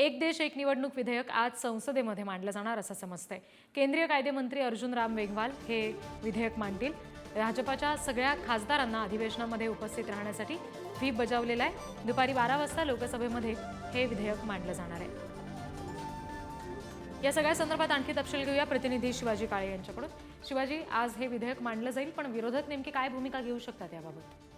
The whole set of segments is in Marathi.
एक देश एक निवडणूक विधेयक आज संसदेमध्ये मांडलं जाणार असं समजतंय. केंद्रीय कायदेमंत्री अर्जुन राम मेघवाल हे विधेयक मांडतील. भाजपाच्या सगळ्या खासदारांना अधिवेशनामध्ये उपस्थित राहण्यासाठी व्हीप बजावलेला आहे. दुपारी बारा वाजता लोकसभेमध्ये हे विधेयक मांडलं जाणार आहे. या सगळ्या संदर्भात आणखी तपशील घेऊया. प्रतिनिधी शिवाजी काळे यांच्याकडून. शिवाजी आज हे विधेयक मांडलं जाईल पण विरोधक नेमकी काय भूमिका घेऊ शकतात याबाबत?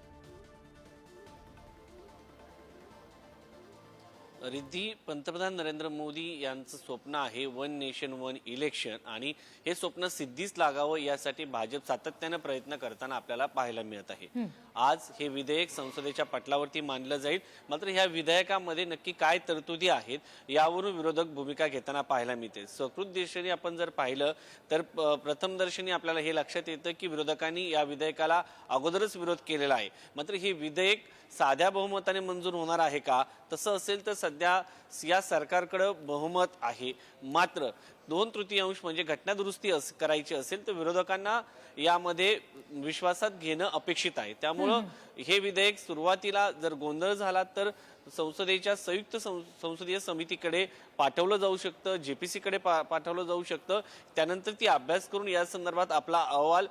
रिद्धी पंतप्रधान नरेंद्र मोदी यांचं स्वप्न आहे वन नेशन वन इलेक्शन. आणि हे स्वप्न सिद्धीच लागावं यासाठी भाजप सातत्यानं प्रयत्न करताना आपल्याला पाहायला मिळत आहे. आज हे विधेयक संसदेच्या पटलावरती मांडलं जाईल. मात्र ह्या विधेयकामध्ये नक्की काय तरतुदी आहेत यावरून विरोधक भूमिका घेताना पाहायला मिळते. सकृत दृष्टीने आपण जर पाहिलं तर प- प्रथम दर्शनी आपल्याला हे लक्षात येतं की विरोधकांनी या विधेयकाला अगोदरच विरोध केलेला आहे. मात्र हे विधेयक साध्या बहुमताने मंजूर होणार आहे का? तसं असेल तर सध्या या सरकारकडं बहुमत आहे. मात्र दोन तृतीयांश म्हणजे घटनादुरुस्ती अस करायची असेल तर विरोधकांना यामध्ये विश्वासात घेणं अपेक्षित आहे. त्यामुळं हे विधेयक सुरुवातीला जर गोंधळ झाला तर संसदेच्या संयुक्त संसदीय समितीकडे पाठवलं जाऊ शकतं जेपीसीकडे पा पाठवलं जाऊ शकतं. त्यानंतर ती अभ्यास करून या संदर्भात आपला अहवाल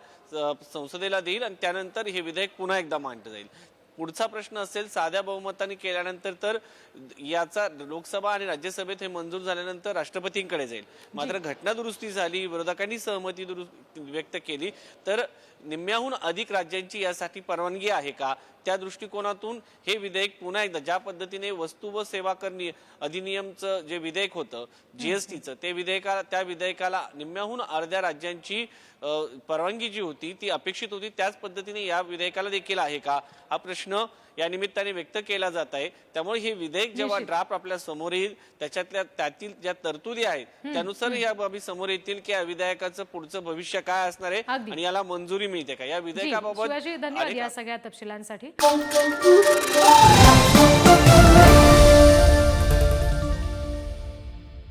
संसदेला देईल आणि त्यानंतर हे विधेयक पुन्हा एकदा मांडलं जाईल. पुढचा प्रश्न असेल साध्या बहुमताने केल्यानंतर तर याचा लोकसभा आणि राज्यसभेत हे मंजूर झाल्यानंतर राष्ट्रपतींकडे जाईल. मात्र घटना दुरुस्ती झाली विरोधकांनी सहमती दुरुस्त व्यक्त केली तर निम्म्याहून अधिक राज्यांची यासाठी परवानगी आहे का? त्या दृष्टिकोनातून हे विधेयक पुन्हा एकदा ज्या पद्धतीने वस्तू व सेवा कर अधिनियमचं जे विधेयक होतं जीएसटीचं ते विधेयकाला त्या विधेयकाला निम्म्याहून अर्ध्या राज्यांची परवानगी जी होती ती अपेक्षित होती त्याच पद्धतीने या विधेयकाला देखील आहे का? हा प्रश्न या निमित्ताने व्यक्त केला जात आहे. त्यामुळे हे विधेयक जेव्हा ड्राफ्ट आपल्यासमोर येईल त्याच्यातल्या त्यातील ज्या तरतुदी आहेत त्यानुसार या बाबी समोर येतील की या विधेयकाचं पुढचं भविष्य काय असणार आहे. आणि याला मंजुरी मिळते का? या विधेयकाबाबत शिवाजी धन्यवाद या सगळ्या तपशिलांसाठी.